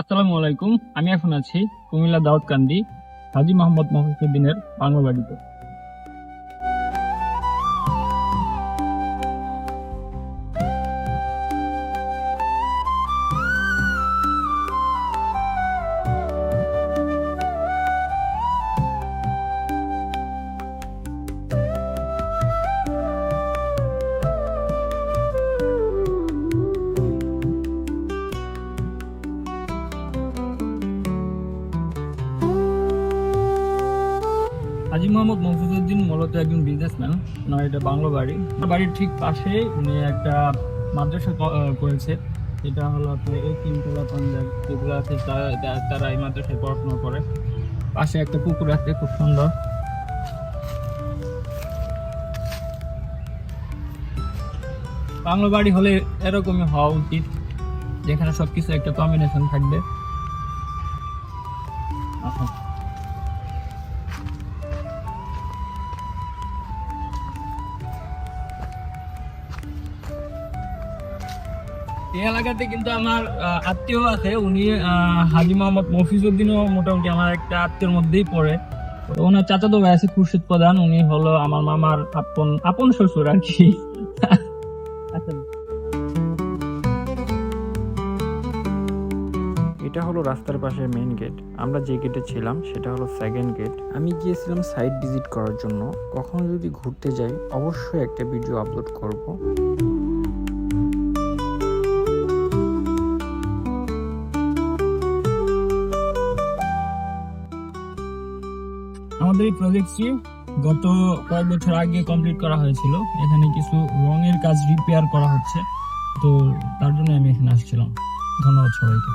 আসসালামু আলাইকুম। আমি এখন আছি কুমিল্লা দাউদকান্দি হাজি মোহাম্মদ মহিউদ্দিনের বাংলা বাড়িতে। হাজি মোহাম্মদ মফিজুদ্দিন মূলত একজন বিজনেসম্যান ওনার এটা বাংলো বাড়ি। বাড়ির ঠিক পাশে উনি একটা মাদ্রাসা করেছে। এটা হলো আপনার এই তিনতলা পাঞ্জাব, যেগুলো আছে তারা এই মাদ্রাসায় পড়াশোনা করে। পাশে একটা পুকুর আছে, খুব সুন্দর। বাংলো বাড়ি হলে এরকমই হওয়া উচিত, যেখানে সবকিছু একটা কম্বিনেশন থাকবে। আচ্ছা। এই এলাকাতে কিন্তু আমার আত্মীয় আছে। উনি হাজি মোহাম্মদ মফিজউদ্দিনও মোটামুটি আমার একটা আত্মীয়র মধ্যেই পড়ে। তো ওনার চাচাতো ভাই আছে খুরশিদ প্রধান। উনি হলো আমার মামার আপন আপন শ্বশুর আর কি। আচ্ছা। এটা হলো রাস্তার পাশে মেইন গেট আমরা যে গেটে ছিলাম সেটা হলো সেকেন্ড গেট আমি গিয়েছিলাম সাইট ভিজিট করার জন্য। কখনো যদি ঘুরতে যাই অবশ্যই একটা ভিডিও আপলোড করব। আমাদের এই প্রজেক্টটি গত কয়েক বছর আগে কমপ্লিট করা হয়েছিল। এখানে কিছু রঙের কাজ রিপেয়ার করা হচ্ছে। তো তার জন্য আমি এখানে আসছিলাম। ধন্যবাদ সবাইকে।